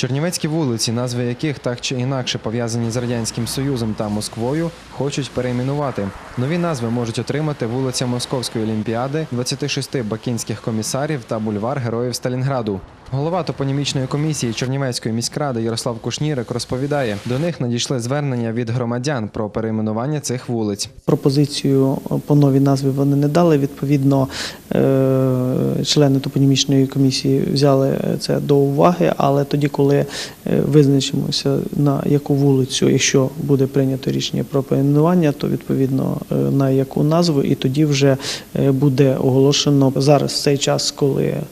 Чернівецькі вулиці, назви яких так чи інакше пов'язані з радянським союзом та Москвою, хочуть перейменувати. Нові назви можуть отримати вулиця Московської олімпіади, 26 бакінських комісарів та бульвар Героїв Сталінграду. Голова топонімічної комісії Чернівецької міськради Ярослав Кушнірик розповідає, до них надійшли звернення від громадян про перейменування цих вулиць. Пропозицію по новій назві вони не дали. Відповідно, е, члени топонімічної комісії взяли це до уваги. Але тоді, коли е, визначимося на яку вулицю, якщо буде прийнято рішення про перейменування, то відповідно е, на яку назву, і тоді вже буде оголошено зараз в цей час, коли е,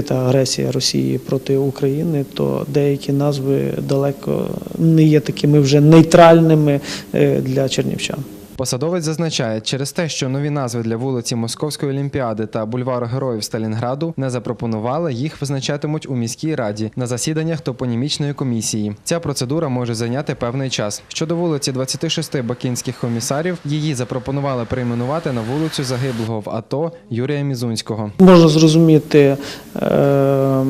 відкрита агресія Росії проти України, то деякі назви далеко не є такими вже нейтральними е, для чернівчан. Посадовець зазначає, через те, що нові назви для вулиці Московської олімпіади та бульвару Героїв Сталінграду не запропонували, їх визначатимуть у міській раді на засіданнях топонімічної комісії. Ця процедура може зайняти певний час. Щодо вулиці 26 бакінських комісарів, її запропонували перейменувати на вулицю загиблого в АТО Юрія Мізунського. Можна зрозуміти е,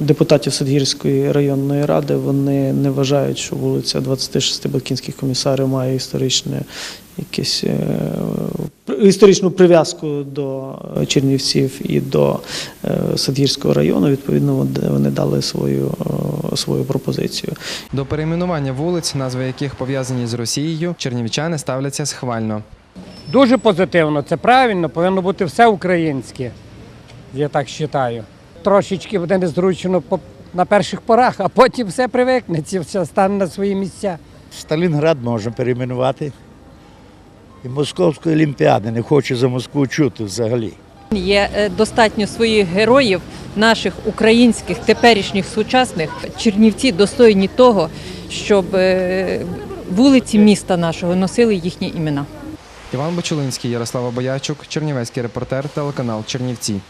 депутатів Садгірської районної ради. Вони не вважають, що вулиця 26 Балкінських комісарів має історичне якесь е, історичну прив'язку до Чернівців і до е, Садгірського району. Відповідно, вони- вони дали свою, е, свою пропозицію. До перейменування вулиць, назви яких пов'язані з Росією, чернівчани ставляться схвально. Дуже позитивно, це правильно, повинно бути все українське. Я так вважаю. Трошечки буде незручно на перших порах, а потім все привикнеться, все стане на свої місця. Сталінград можна перейменувати. І Московської олімпіади не хочу за Москву чути взагалі. Є е, достатньо своїх героїв, наших українських, теперішніх сучасних. Чернівці достойні того, щоб е, вулиці міста нашого носили їхні імена. Іван Бочулинський, Ярослава Боячук, Чернівецький репортер, телеканал Чернівці.